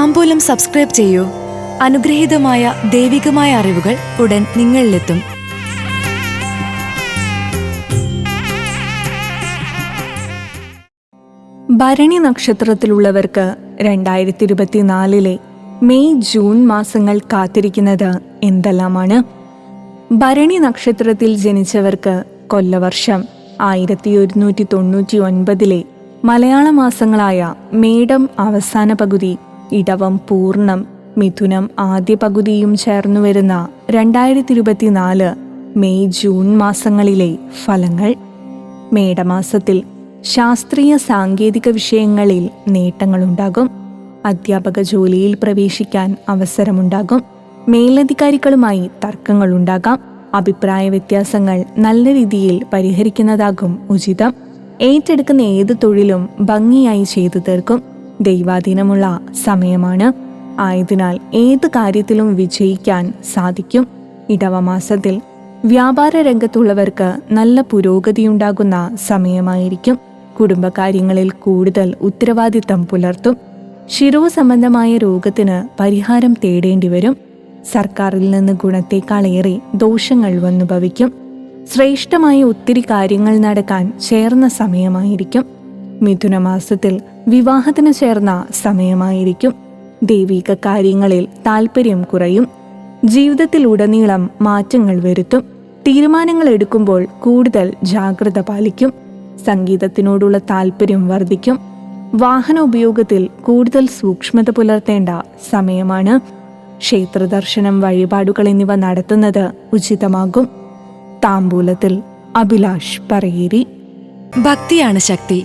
താമ്പൂലം subscribe ചെയ്യൂ. അനുഗ്രഹീതമായ ദൈവികമായ അറിവുകൾ ഉടൻ നിങ്ങളിലെത്തും. ഭരണി നക്ഷത്രത്തിലുള്ളവർക്ക് രണ്ടായിരത്തി ഇരുപത്തിനാലിലെ മെയ് ജൂൺ മാസങ്ങൾ കാത്തിരിക്കുന്നത് എന്തെല്ലാമാണ്? ഭരണി നക്ഷത്രത്തിൽ ജനിച്ചവർക്ക് കൊല്ലവർഷം ആയിരത്തി ഒരുന്നൂറ്റി തൊണ്ണൂറ്റി ഒൻപതിലെ മലയാള മാസങ്ങളായ മേടം അവസാന പകുതി ഇടവം പൂർണം മിഥുനം ആദ്യ പകുതിയും ചേർന്നു വരുന്ന രണ്ടായിരത്തി ഇരുപത്തിനാല് മെയ് ജൂൺ മാസങ്ങളിലെ ഫലങ്ങൾ. മേടമാസത്തിൽ ശാസ്ത്രീയ സാങ്കേതിക വിഷയങ്ങളിൽ നേട്ടങ്ങളുണ്ടാകും. അധ്യാപക ജോലിയിൽ പ്രവേശിക്കാൻ അവസരമുണ്ടാകും. മേലധികാരികളുമായി തർക്കങ്ങളുണ്ടാകാം. അഭിപ്രായ വ്യത്യാസങ്ങൾ നല്ല രീതിയിൽ പരിഹരിക്കുന്നതാകും ഉചിതം. ഏറ്റെടുക്കുന്ന ഏത് തൊഴിലും ഭംഗിയായി ചെയ്തു തീർക്കും. ദൈവാധീനമുള്ള സമയമാണ്. ആയതിനാൽ ഏത് കാര്യത്തിലും വിജയിക്കാൻ സാധിക്കും. ഇടവമാസത്തിൽ വ്യാപാര രംഗത്തുള്ളവർക്ക് നല്ല പുരോഗതിയുണ്ടാകുന്ന സമയമായിരിക്കും. കുടുംബകാര്യങ്ങളിൽ കൂടുതൽ ഉത്തരവാദിത്തം പുലർത്തും. ശിരോ സംബന്ധമായ രോഗത്തിന് പരിഹാരം തേടേണ്ടി വരും. സർക്കാരിൽ നിന്ന് ഗുണത്തേക്കാളേറെ ദോഷങ്ങൾ വന്നു ഭവിക്കും ശ്രേഷ്ഠമായ ഒത്തിരി കാര്യങ്ങൾ നടക്കാൻ ചേർന്ന സമയമായിരിക്കും. മിഥുനമാസത്തിൽ വിവാഹത്തിന് ചേർന്ന സമയമായിരിക്കും. ദൈവിക കാര്യങ്ങളിൽ താല്പര്യം കുറയും. ജീവിതത്തിലുടനീളം മാറ്റങ്ങൾ വരുത്തും. തീരുമാനങ്ങൾ എടുക്കുമ്പോൾ കൂടുതൽ ജാഗ്രത പാലിക്കും. സംഗീതത്തിനോടുള്ള താല്പര്യം വർദ്ധിക്കും. വാഹന ഉപയോഗത്തിൽ കൂടുതൽ സൂക്ഷ്മത പുലർത്തേണ്ട സമയമാണ്. ക്ഷേത്രദർശനം വഴിപാടുകൾ എന്നിവ നടത്തുന്നത് ഉചിതമാകും. താമ്പൂലത്തിൽ അഭിലാഷ് പറയേരി. ഭക്തിയാണ് ശക്തി.